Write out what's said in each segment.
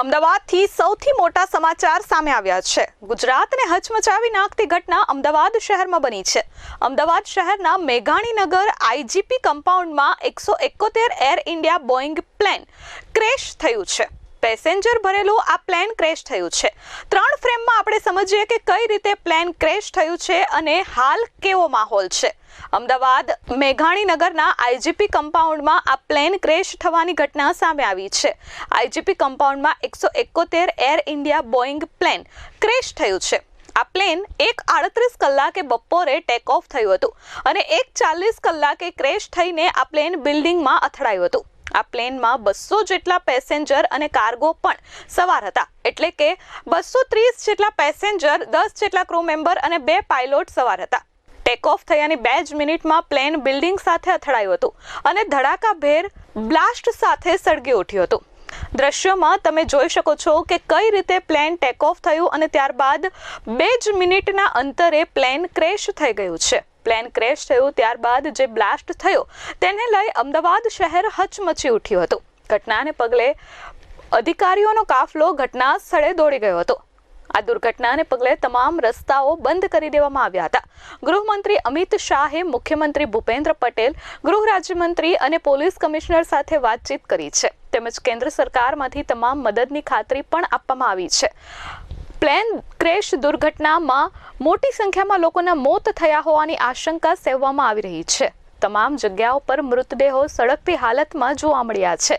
અમદાવાદથી સૌથી મોટા સમાચાર સામે આવ્યા છે. ગુજરાતને હચમચાવી નાખતી ઘટના અમદાવાદ શહેરમાં બની છે. અમદાવાદ શહેરના મેઘાણીનગર આઈજીપી કમ્પાઉન્ડમાં એકસો એકોતેર Air India Boeing plane crash થયું છે. પેસેન્જર ભરેલું આ પ્લેન ક્રેશ થયું છે. ત્રણ ફ્રેમમાં આપણે સમજીએ કે કઈ રીતે પ્લેન ક્રેશ થયું છે અને હાલ કેવો માહોલ છે. અમદાવાદ, મેઘાણીનગરના આઈજીપી કમ્પાઉન્ડમાં આ પ્લેન ક્રેશ થવાની ઘટના સામે આવી છે. આઈજીપી કમ્પાઉન્ડમાં એકસો એકોતેર Air India Boeing plane crash થયું છે. આ પ્લેન એક આડત્રીસ કલાકે બપોરે ટેક ઓફ થયું હતું અને એક ચાલીસ કલાકે ક્રેશ થઈને આ પ્લેન બિલ્ડિંગમાં અથડાયું હતું. આ પ્લેનમાં બસો જેટલા પેસેન્જર અને કાર્ગો પણ સવાર હતા. એટલે કે બસો ત્રીસ જેટલા પેસેન્જર, દસ જેટલા ક્રૂ મેમ્બર અને બે પાયલોટ સવાર હતા. ટેક ઓફ થયાની બે જ મિનિટમાં પ્લેન બિલ્ડિંગ સાથે અથડાયું હતું અને ધડાકાભેર બ્લાસ્ટ સાથે સળગી ઉઠ્યું હતું. દ્રશ્યમાં તમે જોઈ શકો છો કે કઈ રીતે પ્લેન ટેક ઓફ થયું અને ત્યારબાદ બે જ મિનિટના અંતરે પ્લેન ક્રેશ થઈ ગયું છે. પ્લેન ક્રેશ થયું ત્યારબાદ જે બ્લાસ્ટ થયો, તેને લઈ અમદાવાદ શહેર હચમચી ઉઠ્યું હતું. ઘટનાને પગલે અધિકારીઓનો કાફલો ઘટના સ્થળે દોડી ગયો હતો. આ દુર્ઘટનાને પગલે તમામ રસ્તાઓ બંધ કરી દેવામાં આવ્યા હતા. ગૃહમંત્રી અમિત શાહે મુખ્યમંત્રી ભૂપેન્દ્ર પટેલ, ગૃહ રાજ્યમંત્રી અને પોલીસ કમિશનર સાથે વાતચીત કરી છે. તેમજ કેન્દ્ર સરકારમાંથી તમામ મદદની ખાતરી પણ આપવામાં આવી છે. પ્લેન ક્રેશ દુર્ઘટનામાં મોટી સંખ્યામાં લોકોના મોત થયા હોવાની આશંકા સેવવામાં આવી રહી છે. તમામ જગ્યાઓ પર મૃતદેહો સળગતી હાલતમાં જોવા મળ્યા છે.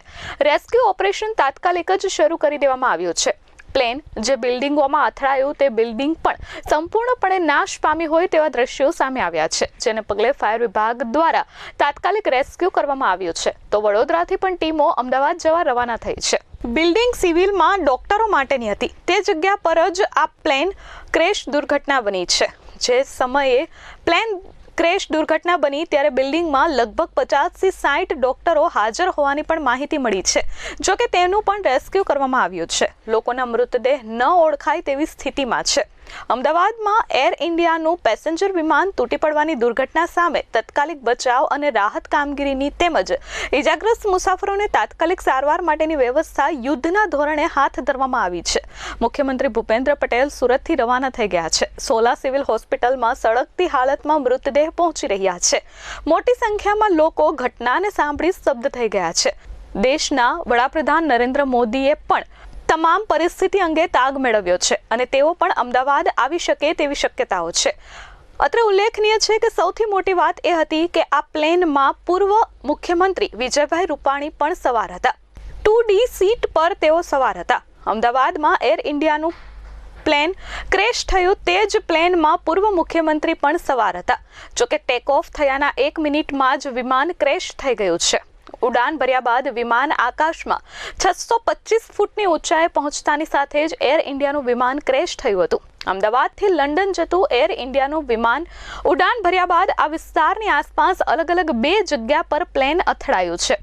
રેસ્ક્યુ ઓપરેશન તાત્કાલિક જ શરૂ કરી દેવામાં આવ્યું છે. પ્લેન જે બિલ્ડિંગોમાં અથડાયું તે બિલ્ડિંગ પણ સંપૂર્ણપણે નાશ પામી હોય તેવા દ્રશ્યો સામે આવ્યા છે, જેને પગલે ફાયર વિભાગ દ્વારા તાત્કાલિક રેસ્ક્યુ કરવામાં આવ્યું છે. તો વડોદરાથી પણ ટીમો અમદાવાદ જવા રવાના થઈ છે. બિલ્ડિંગ સિવિલમાં ડોક્ટરો માટેની હતી. તે જગ્યા પર જ આ પ્લેન ક્રેશ દુર્ઘટના બની છે. જે સમયે પ્લેન ક્રેશ દુર્ઘટના બની ત્યારે બિલ્ડિંગમાં લગભગ પચાસથી સાઠ ડોક્ટરો હાજર હોવાની પણ માહિતી મળી છે. જો કે તેનું પણ રેસ્ક્યુ કરવામાં આવ્યું છે. લોકોના મૃતદેહ ન ઓળખાય તેવી સ્થિતિમાં છે. અમદાવાદમાં એર ઇન્ડિયાનું પેસેન્જર વિમાન તૂટી પડવાની દુર્ઘટના સામે તાત્કાલિક બચાવ અને રાહત કામગીરીની તેમજ ઇજાગ્રસ્ત મુસાફરોને તાત્કાલિક સારવાર માટેની વ્યવસ્થા યુદ્ધના ધોરણે હાથ ધરવામાં આવી છે. મુખ્યમંત્રી ભૂપેન્દ્ર પટેલ સુરતથી રવાના થઈ ગયા છે. સોલા સિવિલ હોસ્પિટલમાં સળગતી હાલતમાં મૃતદેહ પહોંચી રહ્યા છે. મોટી સંખ્યામાં લોકો ઘટનાને સાંભળી સ્તબ્ધ થઈ ગયા છે. દેશના વડાપ્રધાન નરેન્દ્ર મોદીએ પણ તમામ પરિસ્થિતિ અંગે તાગ મેળવ્યો છે અને તેઓ પણ અમદાવાદ આવી શકે તેવી શક્યતાઓ છે. અત્રે ઉલ્લેખનીય છે કે સૌથી મોટી વાત એ હતી કે આ પ્લેનમાં પૂર્વ મુખ્યમંત્રી વિજયભાઈ રૂપાણી પણ સવાર હતા. ટુ ડી સીટ પર તેઓ સવાર હતા. અમદાવાદમાં એર ઇન્ડિયાનું પ્લેન ક્રેશ થયું તે જ પ્લેનમાં પૂર્વ મુખ્યમંત્રી પણ સવાર હતા. જોકે ટેક ઓફ થયાના એક મિનિટમાં જ વિમાન ક્રેશ થઈ ગયું છે. ઉડાન ભર્યા બાદ વિમાન આકાશમાં છસો પચીસ ફૂટની ઊંચાઈએ પહોંચતાની સાથે જ એર ઇન્ડિયાનું વિમાન ક્રેશ થયું હતું. અમદાવાદથી લંડન જતું એર ઇન્ડિયાનું વિમાન ઉડાન ભર્યા બાદ આ વિસ્તારની આસપાસ અલગ અલગ બે જગ્યા પર પ્લેન અથડાયું છે.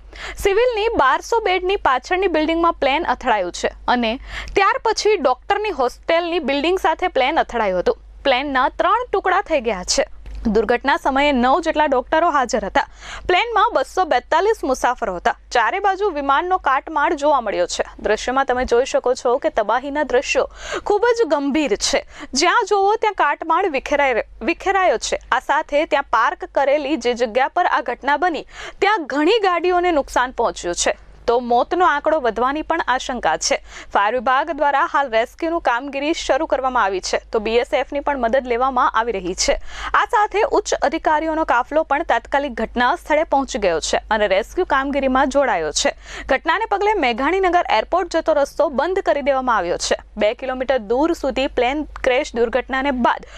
સિવિલની બારસો બેડની પાછળની બિલ્ડિંગમાં પ્લેન અથડાયું છે અને ત્યાર પછી ડોક્ટરની હોસ્ટેલની બિલ્ડિંગ સાથે પ્લેન અથડાયું હતું. પ્લેનના ત્રણ ટુકડા થઈ ગયા છે. દુર્ઘટના સમયે નવ જેટલા ડોક્ટરો હાજર હતા. પ્લેનમાં બસો બેતાલીસ મુસાફરો હતા. ચારે બાજુ વિમાનનો કાટમાળ જોવા મળ્યો છે. દ્રશ્યમાં તમે જોઈ શકો છો કે તબાહીના દ્રશ્યો ખૂબ જ ગંભીર છે. જ્યાં જોવો ત્યાં કાટમાળ વિખેરાય વિખેરાયો છે. આ સાથે ત્યાં પાર્ક કરેલી જે જગ્યા પર આ ઘટના બની, ત્યાં ઘણી ગાડીઓને નુકસાન પહોંચ્યું છે. તો મોતનો આંકડો વધવાની પણ આશંકા છે. ફાયર વિભાગ દ્વારા હાલ રેસ્ક્યુનું કામગીરી શરૂ કરવામાં આવી છે. તો બીએસએફની પણ મદદ લેવામાં આવી રહી છે. આ સાથે ઉચ્ચ અધિકારીઓનો કાફલો પણ તાત્કાલિક ઘટના સ્થળે પહોંચી ગયો છે અને રેસ્ક્યુ કામગીરીમાં જોડાયો છે. ઘટનાને પગલે મેઘાણીનગર એરપોર્ટ જતો રસ્તો બંધ કરી દેવામાં આવ્યો છે. બે કિલોમીટર દૂર સુધી પ્લેન ક્રેશ દુર્ઘટનાને બાદ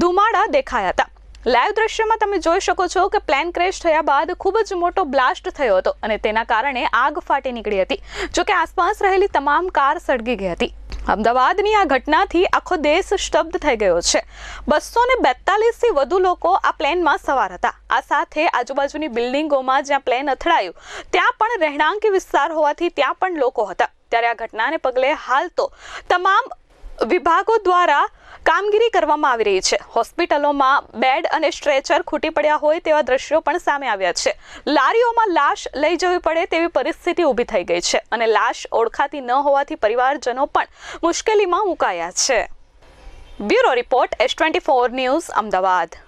ધુમાડા દેખાયા હતા. લાઈવ દ્રશ્યમાં તમે જોઈ શકો છો કે પ્લેન ક્રેશ થયા બાદ ખૂબ જ મોટો બ્લાસ્ટ થયો હતો અને તેના કારણે આગ ફાટી નીકળી હતી. જોકે આસપાસ રહેલી તમામ કાર સળગી ગઈ હતી. અમદાવાદની આ ઘટનાથી આખો દેશ સ્તબ્ધ થઈ ગયો છે. બસો ને બેતાલીસથી વધુ લોકો આ પ્લેનમાં સવાર હતા. આ સાથે આજુબાજુની બિલ્ડિંગોમાં જ્યાં પ્લેન અથડાયું, ત્યાં પણ રહેણાંકી વિસ્તાર હોવાથી ત્યાં પણ લોકો હતા. ત્યારે આ ઘટનાને પગલે હાલ તો તમામ વિભાગો દ્વારા કામગીરી કરવામાં આવી રહી છે. હોસ્પિટલોમાં બેડ અને સ્ટ્રેચર ખૂટી પડ્યા હોય તેવા દ્રશ્યો પણ સામે આવ્યા છે. લારીઓમાં લાશ લઈ જવી પડે તેવી પરિસ્થિતિ ઊભી થઈ ગઈ છે અને લાશ ઓળખાતી ન હોવાથી પરિવારજનો પણ મુશ્કેલીમાં મુકાયા છે. Bureau report S twenty four news, Ahmedabad.